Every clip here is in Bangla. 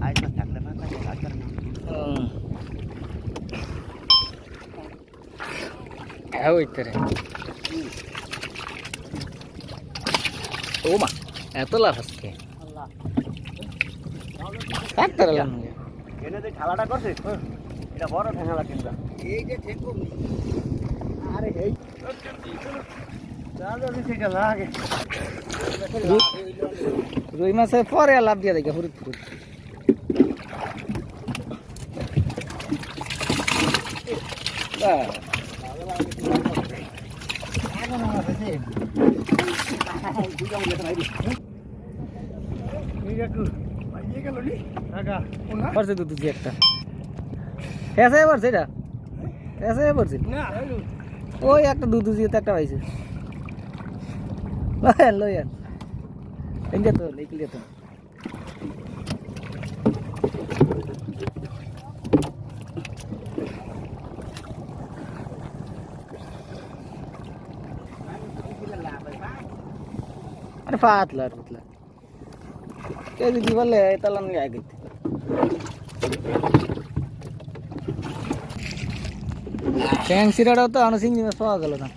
মাছ থাকলে করে না। হ্যাঁ। ওই তো রে। ও মা এত লাভ আজকে। আল্লাহ। থাকতে পারলাম না এনে যে ঠালাটা করছে এটা বড় ঠেঙালা কিন্তু এই যে ঠেকুন আরে এই চালো দিছে এটা রুই মাছের পরে লাভ দিয়ে দেখে হুরুত পড়ছে তো দুজি একটা। এসে পড়ছে এটা এসে পড়ছে ওই একটা দু দুজি একটা পাইছে। লয়ান লয়ান তো নিকলে তো। আরে পাতলা আর পাতলা। কে যদি বলে তাহলে আমি আগে ট্যাং সিরাটাও তো আনো সিঙ্গি মাছ পাওয়া গেল না।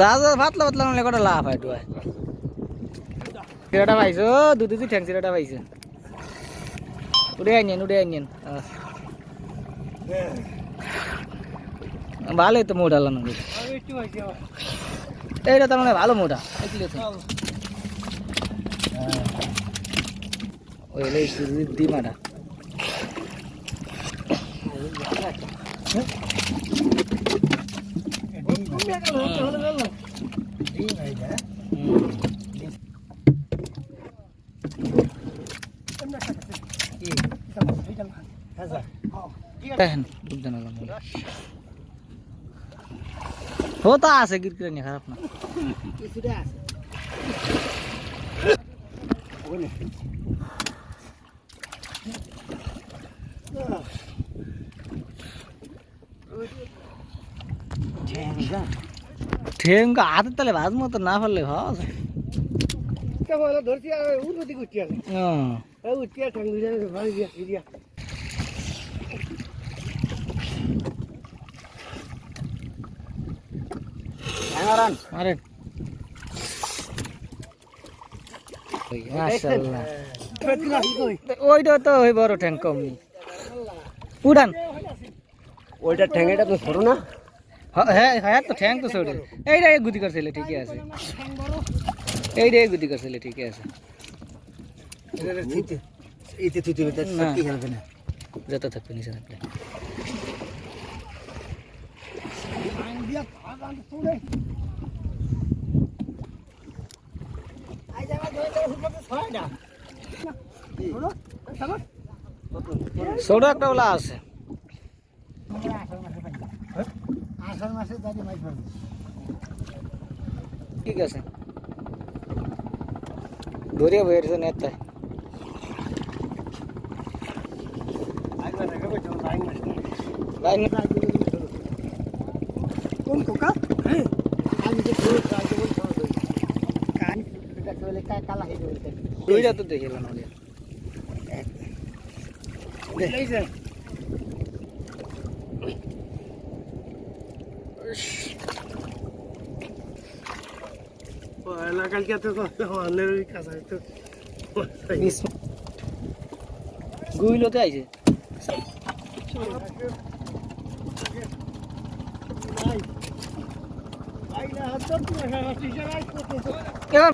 যা যা, পাতলা পাতলা মানে কটা লাভ হয় তো সিরাটা পাইছো? দুধ দুধ ট্যাং সিরাটা পাইছো। উড়ে আনিয়েন উড়ে আনিয়েন ভালোই তো মোটা লানো এইটা তার মানে ভালো মোটা দেখলি তো হ্যাঁ। ওই হলো এই ডিমাটা দেখেন বুঝতে না হতা আছে কিরকিরে নিয়ে খারাপ না কিছুটা আছে ওনে ঠেঙ্গা ঠেঙ্গা হাতের তালে ভাজ মতো না পারলে ভাজ কেবল ধরছি আর উন্নতি করছি আর হ্যাঁ উঠছি আর ঠেঙ্গা দিয়ে ভাই দিয়া দিয়া ঠেঙ্গারান আরে মাশাআল্লাহ। ওইটা তো ওই বড় ঠ্যাং কম নেই উড়ান। ওইটা ঠেঙ্গাটা তো ছোট না? হ্যাঁ হ্যাঁ তো ঠ্যাং তো সরে। এইটা এই গুদি করছিল ঠিকই আছে। এইটা এই গুদি করছিল ঠিকই আছে। এইতে তুই তুই না। না। যত থাকবে নিচে থাকলে ছোট একটা ওলা আছে আষাঢ় মাসে দাঁড়িয়ে মাছ ধরবে ঠিক আছে ধরিয়া বইয়েছে নেতায় আইবা না কোন কোকা হ্যাঁ। আমি তো পুরো কাজ বল কান। এটা চলে কা কালা হয়ে যাবে। দুইটা তো দেখিলাম না দেখলেইছে পয়লা কালকে তো অন্যের কাছে তো গুইলোতে আইছে। এবার